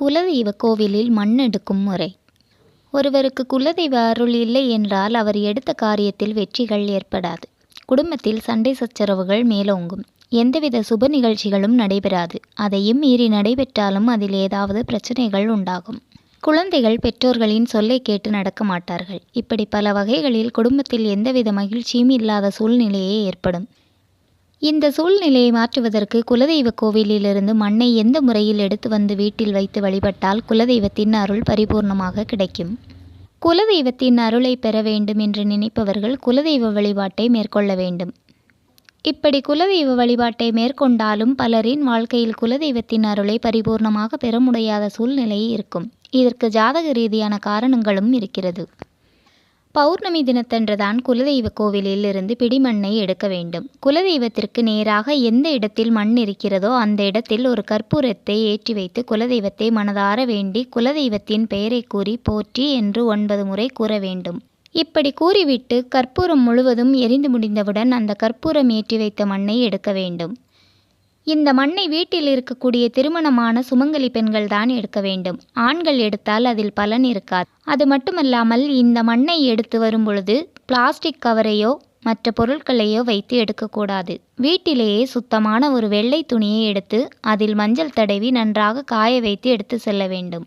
குலதெய்வ கோவிலில் மண் எடுக்கும் முறை. ஒருவருக்கு குலதெய்வ அருள் இல்லை என்றால் அவர் எடுத்த காரியத்தில் வெற்றிகள் ஏற்படாது. குடும்பத்தில் சண்டை சச்சரவுகள் மேலோங்கும். எந்தவித சுப நிகழ்ச்சிகளும் நடைபெறாது. அதையும் மீறி நடைபெற்றாலும் அதில் ஏதாவது பிரச்சனைகள் உண்டாகும். குழந்தைகள் பெற்றோர்களின் சொல்லை கேட்டு நடக்க மாட்டார்கள். இப்படி பல வகைகளில் குடும்பத்தில் எந்தவித மகிழ்ச்சியும் இல்லாத சூழ்நிலையே ஏற்படும். இந்த சூழ்நிலையை மாற்றுவதற்கு குலதெய்வ கோவிலிலிருந்து மண்ணை எந்த முறையில் எடுத்து வந்து வீட்டில் வைத்து வழிபட்டால் குலதெய்வத்தின் அருள் பரிபூர்ணமாக கிடைக்கும்? குலதெய்வத்தின் அருளை பெற வேண்டும் என்று நினைப்பவர்கள் குலதெய்வ வழிபாட்டை மேற்கொள்ள வேண்டும். இப்படி குலதெய்வ வழிபாட்டை மேற்கொண்டாலும் பலரின் வாழ்க்கையில் குலதெய்வத்தின் அருளை பரிபூர்ணமாக பெற முடியாத சூழ்நிலை இருக்கும். இதற்கு ஜாதக ரீதியான காரணங்களும் இருக்கிறது. பௌர்ணமி தினத்தன்றுதான் குலதெய்வ கோவிலில் இருந்து பிடிமண்ணை எடுக்க வேண்டும். குலதெய்வத்திற்கு நேராக எந்த இடத்தில் மண் இருக்கிறதோ அந்த இடத்தில் ஒரு கற்பூரத்தை ஏற்றி வைத்து குலதெய்வத்தை மனதார வேண்டி குலதெய்வத்தின் பெயரை கூறி போற்றி என்று ஒன்பது முறை கூற வேண்டும். இப்படி கூறிவிட்டு கற்பூரம் முழுவதும் எரிந்து முடிந்தவுடன் அந்த கற்பூரம் ஏற்றி வைத்த மண்ணை எடுக்க வேண்டும். இந்த மண்ணை வீட்டில் இருக்கக்கூடிய திருமணமான சுமங்கலி பெண்கள் தான் எடுக்க வேண்டும். ஆண்கள் எடுத்தால் அதில் பலன் இருக்காது. அது மட்டுமல்லாமல் இந்த மண்ணை எடுத்து வரும் பொழுது பிளாஸ்டிக் கவரையோ மற்ற பொருட்களையோ வைத்து எடுக்கக்கூடாது வீட்டிலேயே சுத்தமான ஒரு வெள்ளை துணியை எடுத்து அதில் மஞ்சள் தடவி நன்றாக காய வைத்து எடுத்து செல்ல வேண்டும்.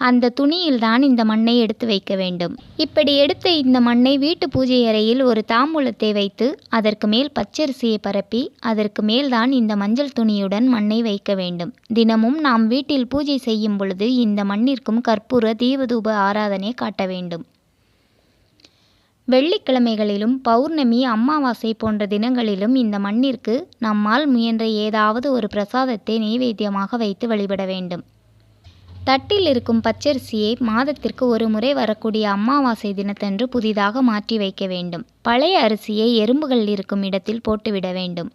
அந்த துணியில்தான் இந்த மண்ணை எடுத்து வைக்க வேண்டும். இப்படி எடுத்த இந்த மண்ணை வீட்டு பூஜை அறையில் ஒரு தாம்பூலத்தை வைத்து அதற்கு மேல் பச்சரிசியை பரப்பி அதற்கு மேல்தான் இந்த மஞ்சள் துணியுடன் மண்ணை வைக்க வேண்டும். தினமும் நாம் வீட்டில் பூஜை செய்யும் பொழுது இந்த மண்ணிற்கும் கற்பூர தீபதூப ஆராதனை காட்ட வேண்டும். வெள்ளிக்கிழமைகளிலும் பௌர்ணமி அமாவாசை போன்ற தினங்களிலும் இந்த மண்ணிற்கு நம்மால் முயன்ற ஏதாவது ஒரு பிரசாதத்தை நெய்வேத்தியமாக வைத்து வழிபட வேண்டும். தட்டில் இருக்கும் பச்சரிசியை மாதத்திற்கு ஒரு முறை வரக்கூடிய அமாவாசை தினத்தன்று புதிதாக மாற்றி வைக்க வேண்டும். பழைய அரிசியை எறும்புகள் இருக்கும் இடத்தில் போட்டுவிட வேண்டும்.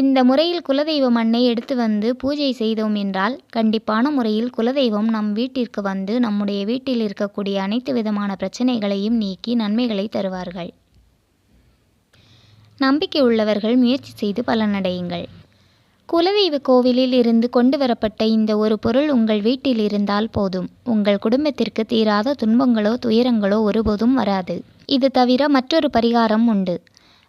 இந்த முறையில் குலதெய்வ மண்ணை எடுத்து வந்து பூஜை செய்தோம் என்றால் கண்டிப்பான முறையில் குலதெய்வம் நம் வீட்டிற்கு வந்து நம்முடைய வீட்டில் இருக்கக்கூடிய அனைத்து விதமான பிரச்சனைகளையும் நீக்கி நன்மைகளை தருவார்கள். நம்பிக்கை உள்ளவர்கள் முயற்சி செய்து பலனடையுங்கள். குலதெய்வ கோவிலில் இருந்து கொண்டு வரப்பட்ட இந்த ஒரு பொருள் உங்கள் வீட்டில் இருந்தால் போதும். உங்கள் குடும்பத்திற்கு தீராத துன்பங்களோ துயரங்களோ ஒருபோதும் வராது. இது தவிர மற்றொரு பரிகாரம் உண்டு.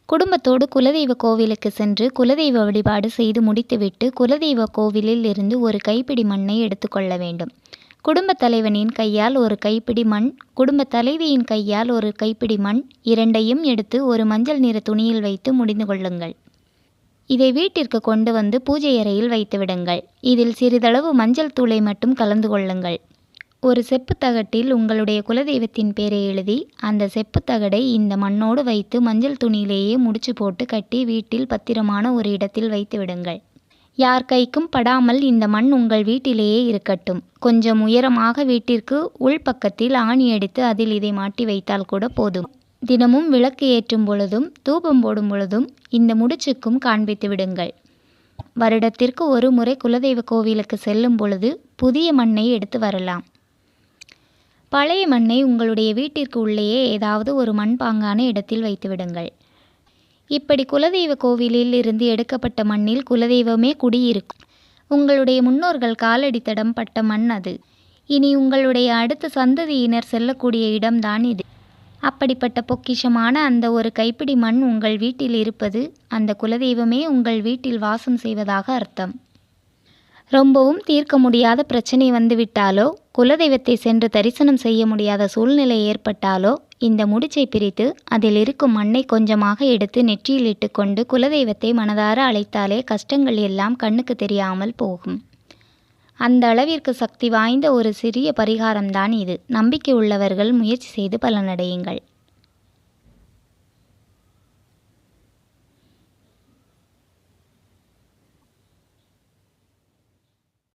குடும்பத்தோடு குலதெய்வ கோவிலுக்கு சென்று குலதெய்வ வழிபாடு செய்து முடித்துவிட்டு குலதெய்வ கோவிலில் இருந்து ஒரு கைப்பிடி மண்ணை எடுத்துக்கொள்ள வேண்டும். குடும்ப தலைவனின் கையால் ஒரு கைப்பிடி மண் குடும்ப தலைவியின் கையால் ஒரு கைப்பிடி மண் இரண்டையும் எடுத்து ஒரு மஞ்சள் நிற துணியில் வைத்து முடிந்து கொள்ளுங்கள். இதை வீட்டிற்கு கொண்டு வந்து பூஜை அறையில் வைத்து விடுங்கள். இதில் சிறிதளவு மஞ்சள் தூளை மட்டும் கலந்து கொள்ளுங்கள். ஒரு செப்பு தகட்டில் உங்களுடைய குலதெய்வத்தின் பேரை எழுதி அந்த செப்பு தகடை இந்த மண்ணோடு வைத்து மஞ்சள் துணியிலேயே முடிச்சு போட்டு கட்டி வீட்டில் பத்திரமான ஒரு இடத்தில் வைத்து விடுங்கள். யார் கைக்கும் படாமல் இந்த மண் உங்கள் வீட்டிலேயே இருக்கட்டும். கொஞ்சம் உயரமாக வீட்டிற்கு உள்பக்கத்தில் ஆணி அடித்து அதில் இதை மாட்டி வைத்தால் கூட போதும். தினமும் விளக்கு ஏற்றும் பொழுதும் தூபம் போடும் பொழுதும் இந்த முடிச்சுக்கும் காண்பித்து விடுங்கள். வருடத்திற்கு ஒரு முறை குலதெய்வ கோவிலுக்கு செல்லும் பொழுது புதிய மண்ணை எடுத்து வரலாம். பழைய மண்ணை உங்களுடைய வீட்டிற்கு உள்ளேயே ஏதாவது ஒரு மண்பாங்கான இடத்தில் வைத்து விடுங்கள். இப்படி குலதெய்வ கோவிலில் இருந்து எடுக்கப்பட்ட மண்ணில் குலதெய்வமே குடியிருக்கும். உங்களுடைய முன்னோர்கள் காலடி தடம் பட்ட மண் அது. இனி உங்களுடைய அடுத்த சந்ததியினர் செல்லக்கூடிய இடம்தான் இது. அப்படிப்பட்ட பொக்கிஷமான அந்த ஒரு கைப்பிடி மண் உங்கள் வீட்டில் இருப்பது அந்த குலதெய்வமே உங்கள் வீட்டில் வாசம் செய்வதாக அர்த்தம். ரொம்பவும் தீர்க்க முடியாத பிரச்சனை வந்துவிட்டாலோ குலதெய்வத்தை சென்று தரிசனம் செய்ய முடியாத சூழ்நிலை ஏற்பட்டாலோ இந்த முடிச்சை பிரித்து அதில் இருக்கும் மண்ணை கொஞ்சமாக எடுத்து நெற்றியில் இட்டுக்கொண்டு குலதெய்வத்தை மனதார அழைத்தாலே கஷ்டங்கள் எல்லாம் கண்ணுக்கு தெரியாமல் போகும். அந்த அளவிற்கு சக்தி வாய்ந்த ஒரு சிறிய பரிகாரம்தான் இது. நம்பிக்கை உள்ளவர்கள் முயற்சி செய்து பலனடையுங்கள்.